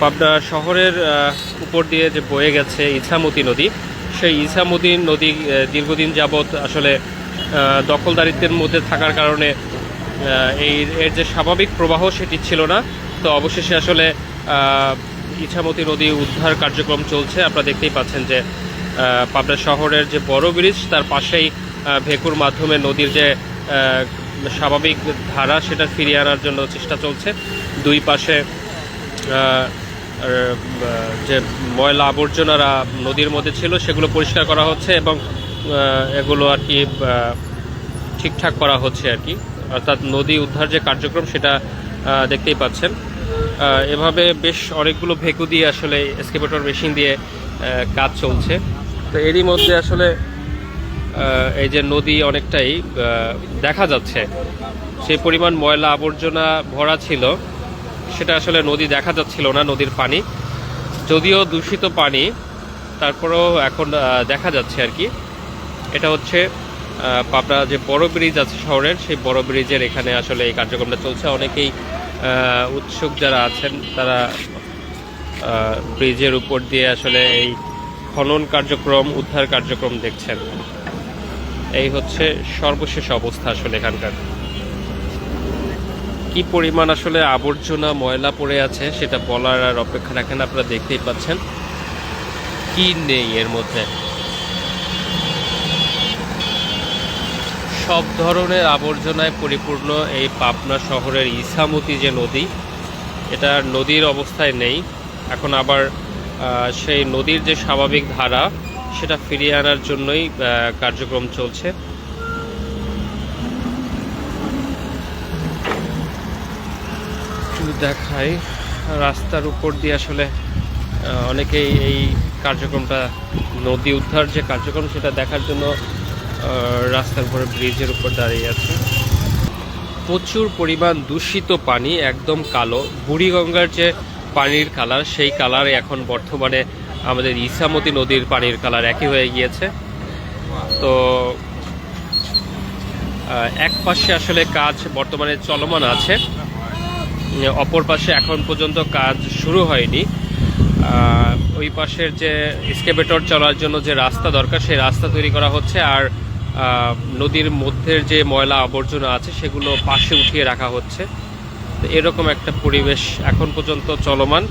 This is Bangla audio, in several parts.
পাবনা শহরের উপর দিয়ে যে বয়ে গেছে ইছামতি নদী, সেই ইছামতি নদী দীর্ঘদিন যাবৎ আসলে দখলদারিত্বের মধ্যে থাকার কারণে এই, এর যে স্বাভাবিক প্রবাহ সেটি ছিল না। তো অবশেষে আসলে ইছামতি নদী উদ্ধার কার্যক্রম চলছে। আপনারা দেখতেই পাচ্ছেন যে পাবনা শহরের যে বড় ব্রিজ, তার পাশেই ভেকুর মাধ্যমে নদীর যে স্বাভাবিক ধারা, সেটা ফিরিয়ে আনার জন্য চেষ্টা চলছে। দুই পাশে যে ময়লা আবর্জনারা নদীর মধ্যে ছিল, সেগুলো পরিষ্কার করা হচ্ছে এবং এগুলো আর কি ঠিকঠাক করা হচ্ছে আর কি। অর্থাৎ নদী উদ্ধার যে কার্যক্রম, সেটা দেখতেই পাচ্ছেন। এভাবে বেশ অনেকগুলো ভেকু দিয়ে আসলে এসকেভেটর মেশিন দিয়ে কাজ চলছে। তো এরই মধ্যে আসলে এই যে নদী অনেকটাই দেখা যাচ্ছে। সেই পরিমাণ ময়লা আবর্জনা ভরা ছিল। সেটা আসলে নদী দেখা যাচ্ছিল না, নদীর পানি। যদিও দূষিত পানি, তারপরেও এখন দেখা যাচ্ছে আর কি। এটা হচ্ছে পাবনা যে বড় ব্রিজ আছে শহরের, সেই বড় ব্রিজের এখানে আসলে এই কার্যক্রমটা চলছে। অনেকেই উৎসুক যারা আছেন, তারা ব্রিজের উপর দিয়ে আসলে এই খনন কার্যক্রম, উদ্ধার কার্যক্রম দেখছেন। এই হচ্ছে সর্বশেষ অবস্থা আসলে এখানকার। কি পরিমাণ আসলে আবর্জনা ময়লা পড়ে আছে সেটা বলার আর অপেক্ষা রাখেন, আপনারা দেখতেই পাচ্ছেন। কি নেই এর মধ্যে? সব ধরনের আবর্জনায় পরিপূর্ণ এই পাবনা শহরের ইসামতি যে নদী, এটা নদীর অবস্থায় নেই। এখন আবার সেই নদীর যে স্বাভাবিক ধারা, সেটা ফিরিয়ে আনার জন্যই কার্যক্রম চলছে। দেখাই রাস্তার উপর দিয়ে আসলে অনেকেই এই কার্যক্রমটা, নদী উদ্ধার যে কার্যক্রম, সেটা দেখার জন্য রাস্তার উপরে ব্রিজের উপর দাঁড়িয়ে আছে। প্রচুর পরিমাণ দূষিত পানি, একদম কালো। বুড়িগঙ্গার যে পানির কালার, সেই কালার এখন বর্তমানে আমাদের ইসামতি নদীর পানির কালার একই হয়ে গিয়েছে। তো এক পাশে আসলে কাজ বর্তমানে চলমান আছে। অপর পাশে এখন পর্যন্ত কাজ শুরু হয়নি। ওই পাশের যে স্কেভেটর চলার জন্য যে রাস্তা দরকার, সেই রাস্তা তৈরি করা হচ্ছে আর নদীর মধ্যের যে ময়লা আবর্জনা আছে সেগুলো পাশে উঠিয়ে রাখা হচ্ছে। এরকম একটা পরিবেশ এখন পর্যন্ত চলমান।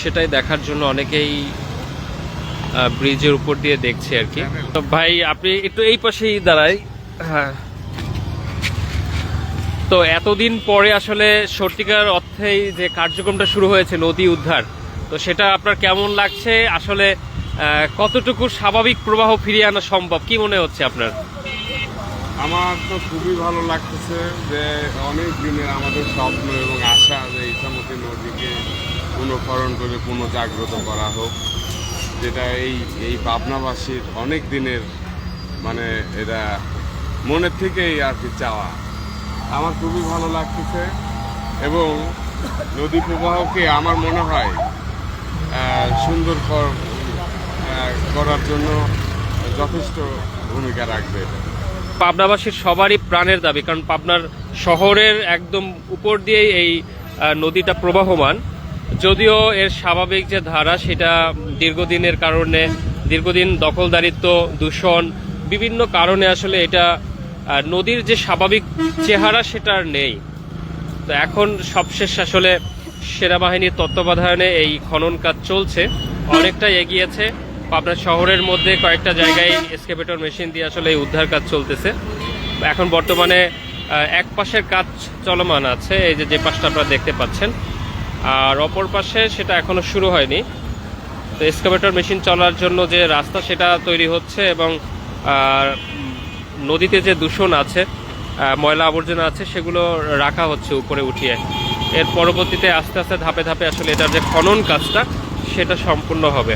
সেটাই দেখার জন্য অনেকেই ব্রিজের উপর দিয়ে দেখছে আর কি। ভাই, আপনি একটু এই পাশেই দাঁড়াই। হ্যাঁ। তো এতদিন পরে আসলে সত্যিকার অর্থেই যে কার্যক্রমটা শুরু হয়েছে নদী উদ্ধার, তো সেটা আপনার কেমন লাগছে? আসলে কতটুকু স্বাভাবিক প্রবাহ ফিরিয়ে আনা সম্ভব? কি মনে হচ্ছে আপনার? আমার তো খুবই ভালো লাগতেছে যে অনেক দিনের আমাদের স্বপ্ন এবং আশা যে ইসামতি নদীকে পুনঃকরণ করে পুনঃজাগ্রত করা হোক, যেটা এই এই পাবনাবাসীর অনেক দিনের মানে এটা মনের থেকেই আর কি চাওয়া। আমার খুবই ভালো লাগতেছে এবং নদী প্রবাহকে আমার মনে হয় সুন্দর কর- করার জন্য যথেষ্ট ভূমিকা রাখবে। পাবনাবাসীর সবারই প্রাণের দাবি, কারণ পাবনার শহরের একদম উপর দিয়েই এই নদীটা প্রবাহমান। যদিও এর স্বাভাবিক যে ধারা, সেটা দীর্ঘদিনের কারণে, দীর্ঘদিন দখলদারিত্ব, দূষণ, বিভিন্ন কারণে আসলে এটা নদীর যে স্বাভাবিক চেহারা সেটা আর নেই। তো এখন সবশেষ আসলে সেনাবাহিনীর তত্ত্বাবধানে এই খনন কাজ চলছে। অনেকটাই এগিয়েছে। পাবনা শহরের মধ্যে কয়েকটা জায়গায় এসকেভেটর মেশিন দিয়ে আসলে এই উদ্ধার কাজ চলতেছে। এখন বর্তমানে এক পাশের কাজ চলমান আছে, এই যে যে পাশটা আপনারা দেখতে পাচ্ছেন। আর অপর পাশে সেটা এখনও শুরু হয়নি। তো এসকাভেটর মেশিন চলার জন্য যে রাস্তা সেটা তৈরি হচ্ছে এবং নদীতে যে দূষণ আছে ময়লা আবর্জনা আছে, সেগুলো রাখা হচ্ছে উপরে উঠিয়ে। এর পরবর্তীতে আস্তে আস্তে ধাপে ধাপে আসলে এটার যে খনন কাজটা, সেটা সম্পূর্ণ হবে।